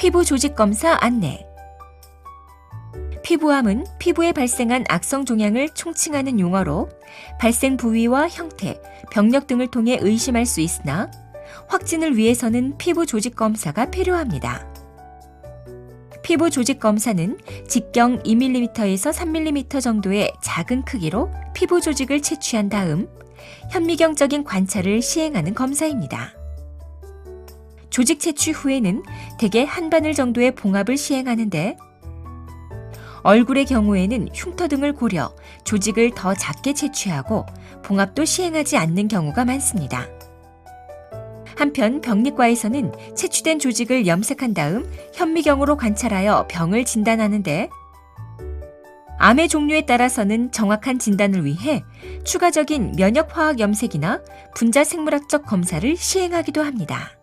피부 조직 검사 안내. 피부암은 피부에 발생한 악성 종양을 총칭하는 용어로 발생 부위와 형태, 병력 등을 통해 의심할 수 있으나 확진을 위해서는 피부 조직 검사가 필요합니다. 피부 조직 검사는 직경 2mm에서 3mm 정도의 작은 크기로 피부 조직을 채취한 다음 현미경적인 관찰을 시행하는 검사입니다. 조직 채취 후에는 대개 한 바늘 정도의 봉합을 시행하는데 얼굴의 경우에는 흉터 등을 고려 조직을 더 작게 채취하고 봉합도 시행하지 않는 경우가 많습니다. 한편 병리과에서는 채취된 조직을 염색한 다음 현미경으로 관찰하여 병을 진단하는데 암의 종류에 따라서는 정확한 진단을 위해 추가적인 면역화학 염색이나 분자 생물학적 검사를 시행하기도 합니다.